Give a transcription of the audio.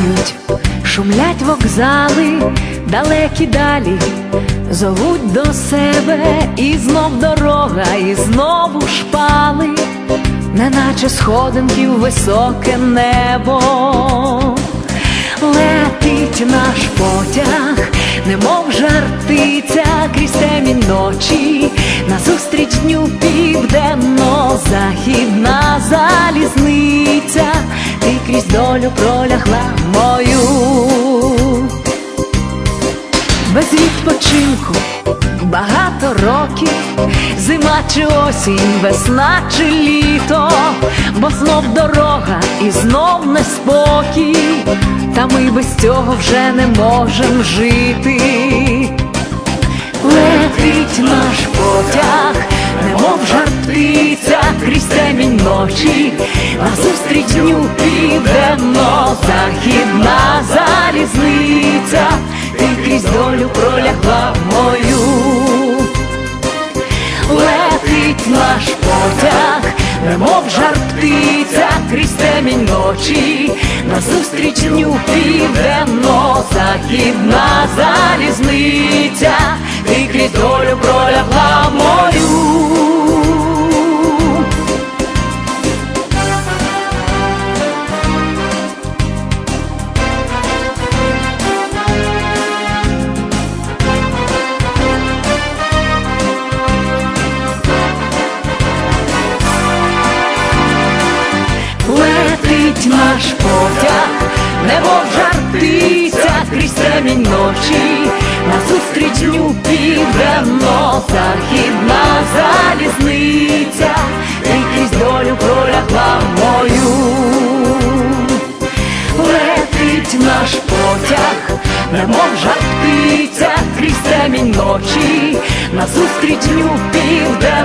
Минають, шумлять вокзали, далекі далі, зовуть до себе, і знов дорога, і знову шпали, неначе сходинки в високе небо. Летить наш потяг, немов жартиця крізь темінь ночі, назустріч дню південно-західна залізниця, ти крізь долю пролягла мою. Без відпочинку багато років, зима чи осінь, весна чи літо, бо знов дорога і знов неспокій, та ми без цього вже не можем жити. Назустріч дню південно-західна залізниця, ти крізь долю пролягла мою. Летить наш потяг, немов жартиця крізь темінь ночі, назустріч дню південно-західна залізниця, наш потяг, немов жартиця крізь темінь ночі, назустріч дню південно-західна залізниця, ти крізь долю пролягла мою. Летить наш потяг, немов жартиця крізь темінь ночі, назустріч дню південно-західна